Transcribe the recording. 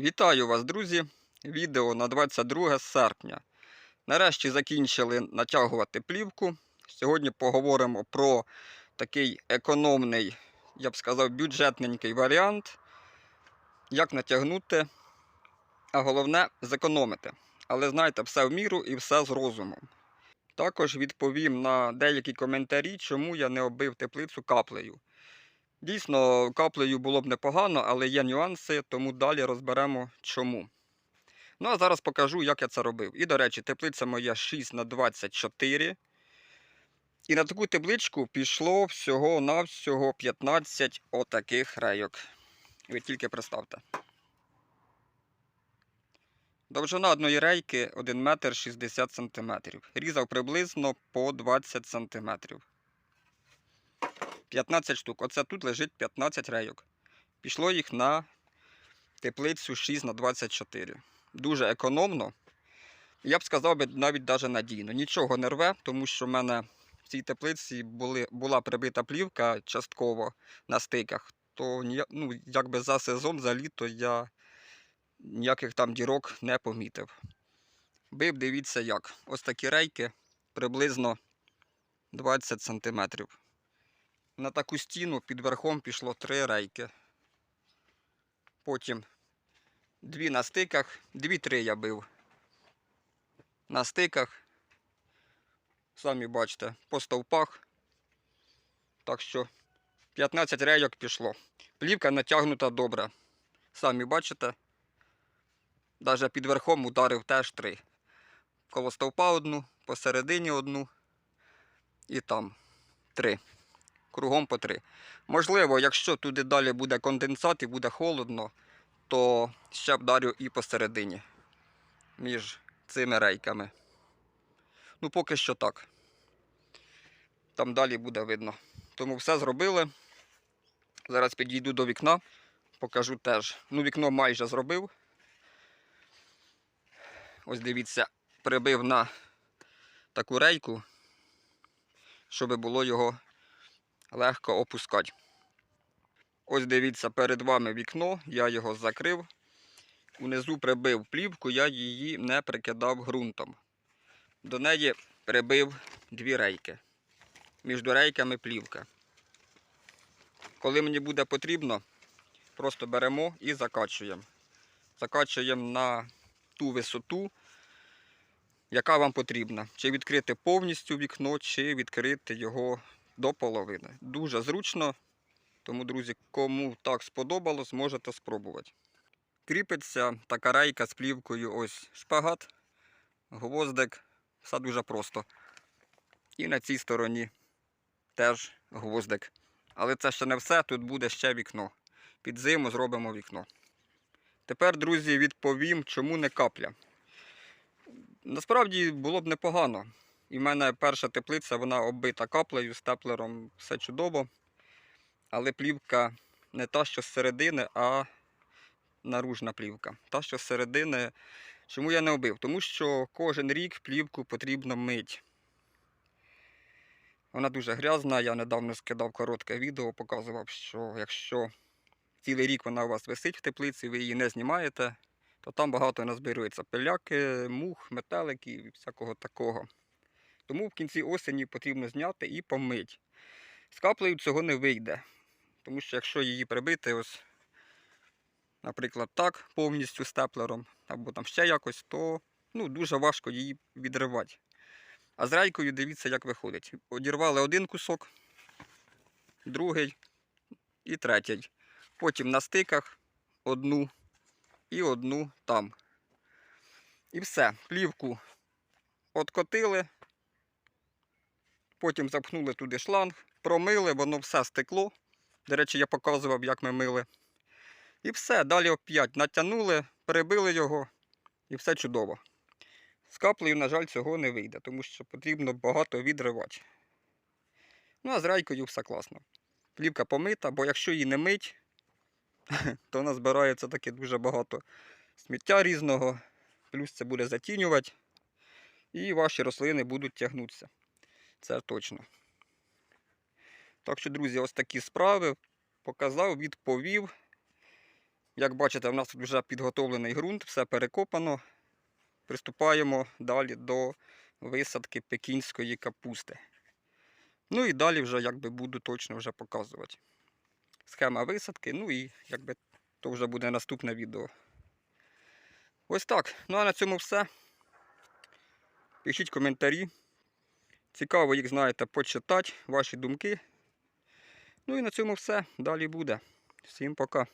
Вітаю вас, друзі! Відео на 22 серпня. Нарешті закінчили натягувати плівку. Сьогодні поговоримо про такий економний, я б сказав, бюджетненький варіант, як натягнути, а головне зекономити. Але знаєте, все в міру і все з розумом. Також відповім на деякі коментарі, чому я не оббив теплицю каплею. Дійсно, каплею було б непогано, але є нюанси, тому далі розберемо чому. Ну а зараз покажу, як я це робив. І, до речі, теплиця моя 6 на 24 І на таку тепличку пішло всього-навсього 15 отаких рейок. Ви тільки представте. Довжина одної рейки 1 метр 60 см. Різав приблизно по 20 см. 15 штук. Оце тут лежить 15 рейок. Пішло їх на теплицю 6 на 24. Дуже економно. Я б сказав би навіть надійно. Нічого не рве, тому що в мене в цій теплиці були, була прибита плівка частково на стиках. То ну, якби за сезон, за літо я ніяких там дірок не помітив. Бив, дивіться як. Ось такі рейки приблизно 20 сантиметрів. На таку стіну під верхом пішло три рейки. Потім дві на стиках, дві-три я бив. На стиках. Самі бачите, по стовпах. Так що 15 рейок пішло. Плівка натягнута добре. Самі бачите. Навіть під верхом ударив теж три. Коло стовпа одну, посередині одну і там три кругом по три. Можливо, якщо туди далі буде конденсат і буде холодно, то ще вдарю і посередині між цими рейками. Ну, поки що так. Там далі буде видно. Тому все зробили. Зараз підійду до вікна, покажу теж. Ну, вікно майже зробив. Ось дивіться, прибив на таку рейку, щоб було його легко опускати. Ось дивіться, перед вами вікно, я його закрив. Унизу прибив плівку, я її не прикидав ґрунтом. До неї прибив дві рейки. Між рейками плівка. Коли мені буде потрібно, просто беремо і закачуємо. Закачуємо на ту висоту, яка вам потрібна. Чи відкрити повністю вікно, чи відкрити його до половини. Дуже зручно, тому, друзі, кому так сподобалось, можете спробувати. Кріпиться така рейка з плівкою, ось шпагат, гвоздик, все дуже просто. І на цій стороні теж гвоздик. Але це ще не все, тут буде ще вікно. Під зиму зробимо вікно. Тепер, друзі, відповім, чому не капля. Насправді було б непогано. І в мене перша теплиця, вона оббита каплею, степлером, все чудово. Але плівка не та, що з середини, а наружна плівка. Та, що з середини. Чому я не оббив? Тому що кожен рік плівку потрібно мить. Вона дуже грязна. Я недавно скидав коротке відео, показував, що якщо цілий рік вона у вас висить в теплиці, ви її не знімаєте, то там багато назбирується пиляки, мух, метеликів і всякого такого. Тому в кінці осені потрібно зняти і помити. З каплею цього не вийде. Тому що якщо її прибити, ось, наприклад, так, повністю степлером, або там ще якось, то ну, дуже важко її відривати. А з рейкою дивіться, як виходить. Одірвали один кусок, другий і третій. Потім на стиках одну і одну там. І все. Плівку откотили. Потім запхнули туди шланг, промили, воно все стекло. До речі, я показував, як ми мили. І все, далі оп'ять натягнули, перебили його і все чудово. З каплею, на жаль, цього не вийде, тому що потрібно багато відривати. Ну, а з райкою все класно. Плівка помита, бо якщо її не мить, то назбирається таки дуже багато сміття різного, плюс це буде затінювати, і ваші рослини будуть тягнутися. Це точно. Так що, друзі, ось такі справи. Показав, відповів. Як бачите, в нас тут вже підготовлений ґрунт, все перекопано. Приступаємо далі до висадки пекінської капусти. Ну і далі вже якби буду точно вже показувати. Схема висадки, ну і якби то вже буде наступне відео. Ось так. Ну а на цьому все. Пишіть коментарі. Цікаво їх, знаєте, почитати, ваші думки. Ну і на цьому все. Далі буде. Всім пока.